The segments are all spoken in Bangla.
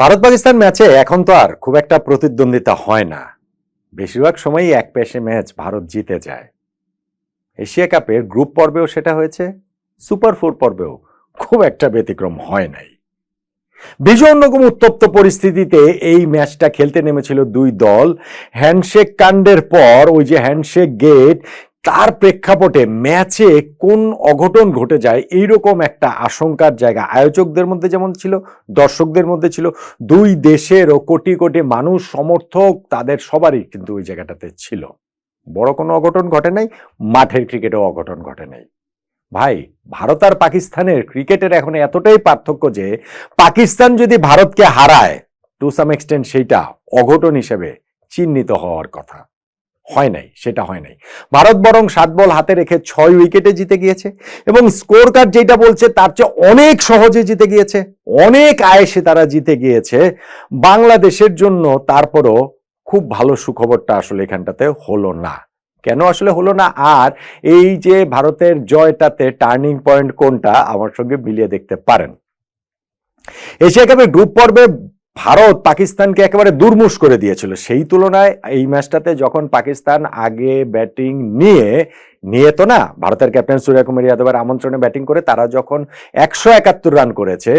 ভারত পাকিস্তান ম্যাচে এখন তো আর খুব একটা প্রতিদ্বন্দ্বিতা হয় না। বেশিরভাগ সময়ই এক পেশে ম্যাচ ভারত জিতে যায়। এশিয়া কাপের গ্রুপ পর্বেও সেটা হয়েছে, সুপার ফোর পর্বেও খুব একটা ব্যতিক্রম হয় নাই। ভীষণ রকম উত্তপ্ত পরিস্থিতিতে এই ম্যাচটা খেলতে নেমেছিল দুই দল। হ্যান্ডশেক কাণ্ডের পর ওই যে হ্যান্ডশেক গেট তার প্রেক্ষাপটে ম্যাচে কোন অঘটন ঘটে যায় এইরকম একটা আশঙ্কার জায়গা। আয়োজকদের মধ্যে যেমন ছিল, দর্শকদের মধ্যে ছিল, দুই দেশেরও কোটি কোটি মানুষ, সমর্থক তাদের সবারই কিন্তু ওই জায়গাটাতে ছিল। বড় কোনো অঘটন ঘটে নাই, মাঠের ক্রিকেটেও অঘটন ঘটে নাই। ভাই, ভারত আর পাকিস্তানের ক্রিকেটের এখন এতটাই পার্থক্য যে, পাকিস্তান যদি ভারতকে হারায় টু সাম এক্সটেন্ট সেইটা অঘটন হিসেবে চিহ্নিত হওয়ার কথা। হয় নাই, সেটা হয় নাই। ভারত বরং সাত বল হাতে রেখে ছয় উইকেটে জিতে গিয়েছে এবং স্কোর কার্ড যেটা বলছে তার চেয়ে অনেক সহজে জিতে গিয়েছে, অনেক আয়েসে তারা জিতে গিয়েছে। বাংলাদেশের জন্য তারপরও খুব ভালো সুখবরটা আসলে এখানটাতে হলো না। কেন আসলে হলো না? আর এই যে ভারতের জয়টাতে টার্নিং পয়েন্ট কোনটা আমার সঙ্গে মিলিয়ে দেখতে পারেন। এশিয়া কাপের গ্রুপ পর্বে ভারত পাকিস্তানকে একেবারে দুর্মুষ করে দিয়েছিল। সেই তুলনায় এই ম্যাচটাতে যখন পাকিস্তান আগে ব্যাটিং নিয়ে নিয়ে তো না, ভারতের ক্যাপ্টেন সূর্য কুমার যাদবের আমন্ত্রণে ব্যাটিং করে, তারা যখন একশো একাত্তর রান করেছে,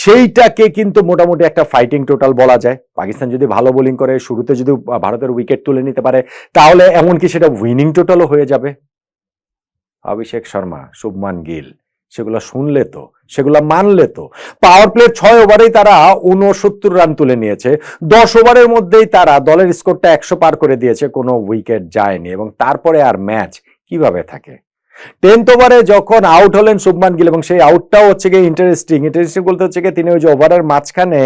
সেইটাকে কিন্তু মোটামুটি একটা ফাইটিং টোটাল বলা যায়। পাকিস্তান যদি ভালো বোলিং করে, শুরুতে যদি ভারতের উইকেট তুলে নিতে পারে, তাহলে এমনকি সেটা উইনিং টোটালও হয়ে যাবে। অভিষেক শর্মা, শুভমান গিল। সেগুলো শুনলে তো, সেগুলো মানলে তো। পাওয়ার প্লে ছয় ওভারেই তারা উনসত্তর রান তুলে নিয়েছে। দশ ওভারের মধ্যেই তারা দলের স্কোরটা একশো পার করে দিয়েছে, কোনো উইকেট যায়নি। এবং তারপরে আর ম্যাচ কীভাবে থাকে? টেন্থ ওভারে যখন আউট হলেন শুভমান গিল এবং সেই আউটটাও হচ্ছে গিয়ে ইন্টারেস্টিং ইন্টারেস্টিং বলতে হচ্ছে গিয়ে তিনি ওই যে ওভারের মাঝখানে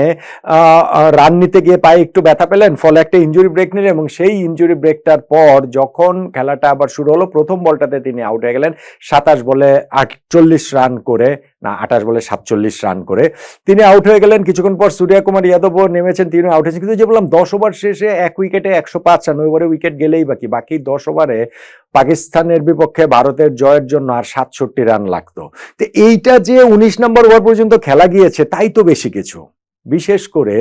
রান নিতে গিয়ে পায়ে একটু ব্যথা পেলেন, ফলে একটা ইঞ্জুরি ব্রেক নিলেন এবং সেই ইঞ্জুরি ব্রেকটার পর যখন খেলাটা আবার শুরু হলো, প্রথম বলটাতে তিনি আউট হয়ে গেলেন সাতাশ বলে আটচল্লিশ রান করে না, আঠাশ বলে সাতচল্লিশ রান করে। তিনি আউট হয়ে গেলেন। কিছুক্ষণ পর সূর্য কুমার যাদবও নেমেছেন। তিনি আউট হয়েছেন। কিন্তু যে বললাম, দশ ওভার শেষে এক উইকেটে একশো পাঁচ রান ওভারে উইকেট গেলেই বাকি। বাকি দশ ওভারে পাকিস্তানের বিপক্ষে ভারতের জয়ের জন্য আর সাতষট্টি রান লাগতো। তো এইটা যে উনিশ নম্বর ওভার পর্যন্ত খেলা গিয়েছে, তাই তো বেশি কিছু। বিশেষ করে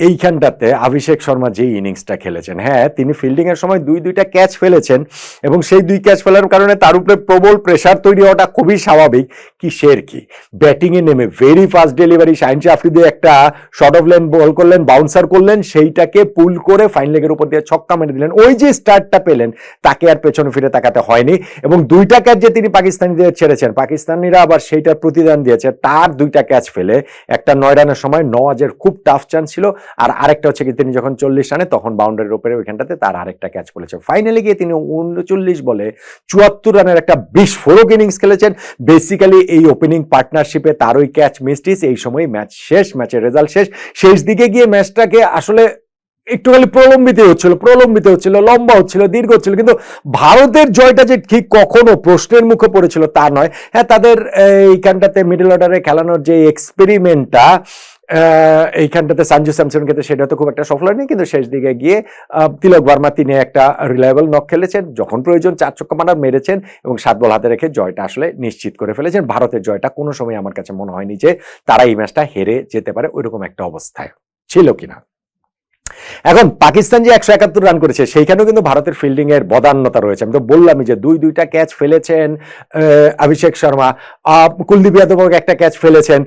এইখানটাতে অভিষেক শর্মা যে ইনিংসটা খেলেছেন হ্যাঁ তিনি ফিল্ডিং এর সময় দুই দুইটা ক্যাচ ফেলেছেন এবং সেই দুই ক্যাচ ফেলার কারণে তার উপরে প্রবল প্রেশার তৈরি হওয়াটা খুবই স্বাভাবিক। কি শের কি? ব্যাটিং এ নেমে very fast delivery Shaheen Shah Afridi একটা শর্ট অফ লেন বল করলেন বাউন্সার করলেন, সেইটাকে পুল করে ফাইন লেগের উপর দিয়ে ছক্কা মেরে দিলেন। ওই যে স্টার্টটা পেলেন, তাকে আর পেছনে ফিরে তাকাতে হয়নি এবং দুইটা ক্যাচ যে তিনি পাকিস্তানিদের ছেড়েছেন, পাকিস্তানিরা আবার সেইটার প্রতিদান দিয়েছে। তার দুইটা ক্যাচ ফেলে একটা নয় রানের সময় নওয়াজের খুব টাফ চান্স ছিল। আর আরেকটা হচ্ছে কি, তিনি যখন চল্লিশ রানে, তখন বাউন্ডারির উপরে ওইখানটাতে তার আরেকটা ক্যাচ পড়েছে ফাইনালি গিয়ে তিনি উনচল্লিশ বলে চুয়াত্তর রানের একটা বিস্ফোরক ইনিংস খেলেছেন। বেসিক্যালি এই ওপেনিং পার্টনারশিপে তার ওই ক্যাচ মিস্টিস এই সময় ম্যাচ শেষ ম্যাচের রেজাল্ট শেষ। শেষ দিকে গিয়ে ম্যাচটাকে আসলে একটু খালি প্রলম্বিত হচ্ছিল প্রলম্বিত হচ্ছিল, লম্বা হচ্ছিল, দীর্ঘ হচ্ছিল, কিন্তু ভারতের জয়টা যে ঠিক কখনো প্রশ্নের মুখে পড়েছিল তা নয়। হ্যাঁ তাদের, এইখানটাতে মিডল অর্ডারে খেলানোর যে এক্সপেরিমেন্টটা এইখানটাতে সঞ্জু স্যামসন ক্ষেত্রে সেটা তো খুব একটা সফল হয়নি, কিন্তু শেষ দিকে গিয়ে তিলক বার্মা তিনি একটা রিলায়েবল নক খেলেছেন, যখন প্রয়োজন চার চক্কা মারার মেরেছেন এবং সাত বল হাতে রেখে জয়টা আসলে নিশ্চিত করে ফেলেছেন। ভারতের জয়টা কোনো সময় আমার কাছে মনে হয়নি যে তারা এই ম্যাচটা হেরে যেতে পারে ওইরকম একটা অবস্থায়। ছিল কিনা এখন পাকিস্তান যে একশো একাত্তর রান করেছে, সেইখানেও কিন্তু ভারতের ফিল্ডিং এর বদান্যতা রয়েছে। আমি তো বললামই যে দুই দুইটা ক্যাচ ফেলেছেন অভিষেক শর্মা। কুলদীপ যাদব একটা ক্যাচ ফেলেছেন।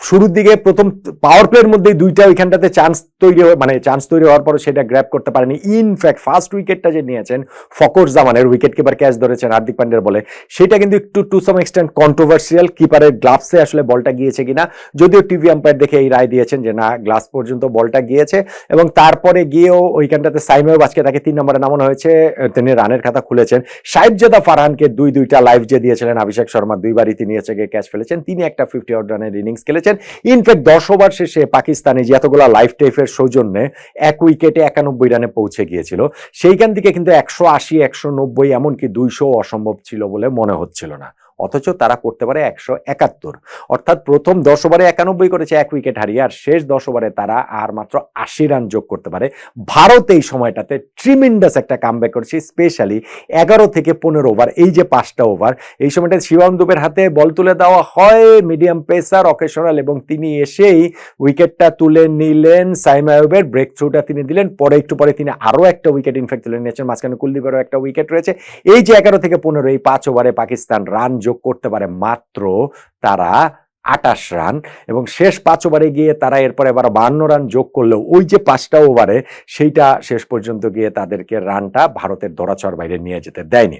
শুরুর দিকে প্রথম পাওয়ার প্লের মধ্যেই দুইটা ওইখানটাতে চান্স তৈরি মানে চান্স তৈরি হওয়ার পরে সেটা গ্র্যাপ করতে পারেনি। ইনফ্যাক্ট ফার্স্ট উইকেটটা যে নিয়েছেন, ফকর জামানের উইকেট কিপার ক্যাচ ধরেছেন হার্দিক পান্ডের বলে। সেটা কিন্তু একটু টু সাম এক্সটেন্ট কন্ট্রোভার্সিয়াল কিপারের গ্লাভসে আসলে বলটা গিয়েছে কিনা, যদিও টিভি আম্পায়ার দেখে এই রায় দিয়েছেন যে না গ্লাস পর্যন্ত বলটা গিয়েছে। এবং তারপরে গিয়েও ওইখানটাতে সাইমেও বাজকে তাকে তিন নম্বরে নামানো হয়েছে, তিনি রানের খাতা খুলেছেন। সাহেবজাদা ফারহানকে দুই দুইটা লাইভ যে দিয়েছিলেন, অভিষেক শর্মা দুইবারই তিনি হচ্ছে ক্যাচ ফেলেছেন। তিনি একটা ফিফটি আউট রানের ইনিংস খেলেছেন। ইনফ্যাক্ট দশ ওভার শেষে পাকিস্তানে যে এতগুলো লাইফ টাইফের সৌজন্যে এক উইকেটে একানব্বই রানে পৌঁছে গিয়েছিল। সেইখান থেকে কিন্তু একশো আশি, একশো নব্বই এমনকি দুইশো অসম্ভব ছিল বলে মনে হচ্ছিল না। অথচ তারা করতে পারে একশো একাত্তর। অর্থাৎ প্রথম দশ ওভারে একানব্বই করেছে, এক উইকেট হারিয়ে, আর শেষ দশ ওভারে তারা আর মাত্র আশি রান যোগ করতে পারে। ভারত এই সময়টাতে ট্রিমিন্ডাস একটা কামব্যাক করেছে স্পেশালি এগারো থেকে পনেরো ওভার এই যে পাঁচটা ওভার এই সময়টা শিবম দুবের হাতে বল তুলে দেওয়া হয়। মিডিয়াম পেসার অকেশনাল এবং তিনি এসেই উইকেটটা তুলে নিলেন সাইম আয়ুবের। ব্রেক থ্রুটা তিনি দিলেন। পরে একটু পরে তিনি আরও একটা উইকেট ইনফ্যাক্ট তুলে নিয়েছেন। মাঝখানে কুলদীপেরও একটা উইকেট রয়েছে। এই যে এগারো থেকে পনেরো, এই পাঁচ ওভারে পাকিস্তান রান যোগ করতে পারে মাত্র তারা আটাশ রান এবং শেষ পাঁচ ওভারে গিয়ে তারা এরপরে আবার বান্ন রান যোগ করলেও ওই যে পাঁচটা ওভারে সেইটা শেষ পর্যন্ত গিয়ে তাদেরকে রানটা ভারতের ধরাচর বাইরে নিয়ে যেতে দেয়নি।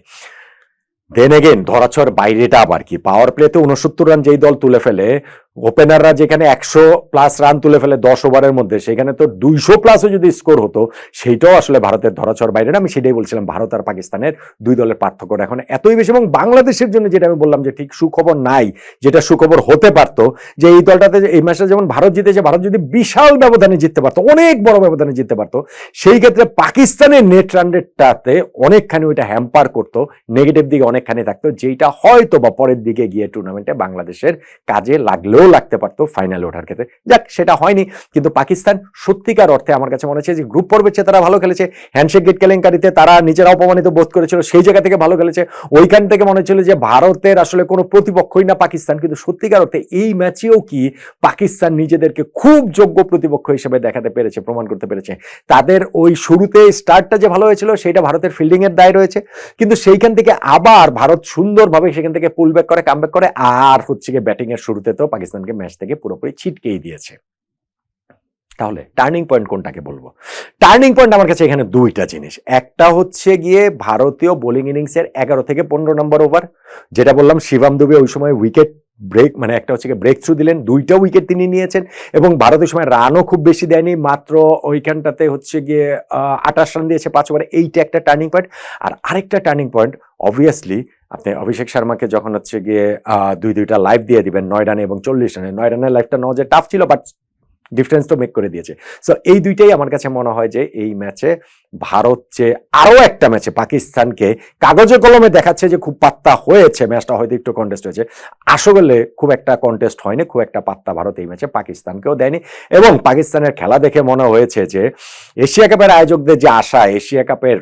দেন এগেন ধরাছর বাইরেটা আবার কি? পাওয়ার প্লেতে উনসত্তর রান যেই দল তুলে ফেলে ওপেনাররা যেখানে একশো প্লাস রান তুলে ফেলে দশ ওভারের মধ্যে, সেখানে তো দুইশো প্লাসও যদি স্কোর হতো, সেইটাও আসলে ভারতের ধরাচর বাইরে না। আমি সেটাই বলছিলাম, ভারত আর পাকিস্তানের দুই দলের পার্থক্য এখন এতই বেশি এবং বাংলাদেশের জন্য যেটা আমি বললাম যে ঠিক সুখবর নাই, যেটা সুখবর হতে পারতো যে এই দলটাতে এই ম্যাচটা যেমন ভারত জিতেছে, ভারত যদি বিশাল ব্যবধানে জিততে পারতো, অনেক বড় ব্যবধানে জিততে পারতো, সেই ক্ষেত্রে পাকিস্তানের নেট রান রেটটাতে অনেকখানি ওইটা হ্যাম্পার করতো নেগেটিভ দিকে অনেকখানি থাকতো যেটা হয়তো বা পরের দিকে গিয়ে টুর্নামেন্টে বাংলাদেশের কাজে লাগলেও লাগতে পারতো ফাইনালে ওঠার ক্ষেত্রে। যাক, সেটা হয়নি, কিন্তু পাকিস্তান সত্যিকার অর্থে আমার কাছে মনে হচ্ছে যে গ্রুপ পর্বের চেয়ে তারা ভালো খেলেছে। হ্যান্ডশেক গেট কেলেঙ্কারিতে তারা নিজেরা অপমানিত বোধ করেছিল, সেই জায়গা থেকে ভালো খেলেছে। ওইখান থেকে মনে হচ্ছিল যে ভারতের আসলে কোনো প্রতিপক্ষই না পাকিস্তান, কিন্তু সত্যিকার অর্থে এই ম্যাচেও কি পাকিস্তান নিজেদেরকে খুব যোগ্য প্রতিপক্ষ হিসেবে দেখাতে পেরেছে, প্রমাণ করতে পেরেছে। তাদের ওই শুরুতে স্টার্টটা যে ভালো হয়েছিল, সেটা ভারতের ফিল্ডিং এর দায় রয়েছে। কিন্তু সেইখান থেকে আবার ভারত সুন্দরভাবে সেখান থেকে পুল ব্যাক করে কামব্যাক করে, আর হচ্ছে গিয়ে ব্যাটিং এর শুরুতে তো পাকিস্তানকে ম্যাচ থেকে পুরোপুরি ছিটকেই দিয়েছে। তাহলে টার্নিং পয়েন্ট কোনটাকে বলব? টার্নিং পয়েন্ট আমার কাছে এখানে দুইটা জিনিস। একটা হচ্ছে গিয়ে ভারতীয় বোলিং ইনিংসের এগারো থেকে পনেরো নম্বর ওভার যেটা বললাম শিবাম দুবে ওই সময় উইকেট ব্রেক মানে একটা হচ্ছে ব্রেক থ্রু দিলেন, দুইটা উইকেট তিনি নিয়েছেন এবং ভারতের সময় রানও খুব বেশি দেয়নি, মাত্র ওইখানটাতে হচ্ছে গিয়ে আঠাশ রান দিয়েছে পাঁচ ওভারে এইটা একটা টার্নিং পয়েন্ট আর আরেকটা টার্নিং পয়েন্ট অবভিয়াসলি আপনি অভিষেক শর্মাকে যখন হচ্ছে গিয়ে দুই, দুইটা লাইভ দিয়ে দিবেন, নয় রানে এবং চল্লিশ রানে, নয় রানের লাইফটা নেওয়া যে টাফ ছিল বাট ডিফারেন্স তো মেক করে দিয়েছে। সো এই দুইটাই আমার কাছে মনে হয় যে এই ম্যাচে ভারত যে আরও একটা ম্যাচে পাকিস্তানকে কাগজে কলমে দেখাচ্ছে যে খুব পাত্তা হয়েছে ম্যাচটা হয়তো একটু কন্টেস্ট হয়েছে। আসলে খুব একটা কন্টেস্ট হয়নি, খুব একটা পাত্তা ভারত এই ম্যাচে পাকিস্তানকেও দেয়নি। এবং পাকিস্তানের খেলা দেখে মনে হয়েছে যে এশিয়া কাপের আয়োজকদের যে আশা, এশিয়া কাপের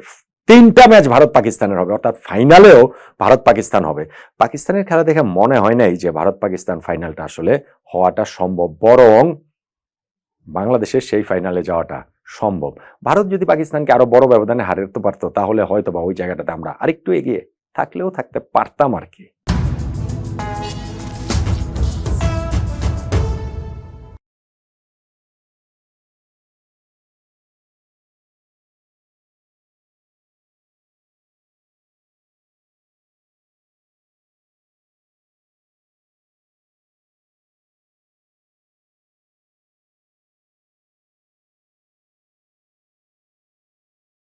তিনটা ম্যাচ ভারত পাকিস্তানের হবে, অর্থাৎ ফাইনালেও ভারত পাকিস্তান হবে। পাকিস্তানের খেলা দেখে মনে হয় নাই যে ভারত পাকিস্তান ফাইনালটা আসলে হওয়াটা সম্ভব, বরং বাংলাদেশের সেই ফাইনালে যাওয়াটা সম্ভব। ভারত যদি পাকিস্তানকে আরও বড় ব্যবধানে হারাতে পারতো, তাহলে হয়তো বা ওই জায়গাটাতে আমরা আরেকটু এগিয়ে থাকলেও থাকতে পারতাম আর কি।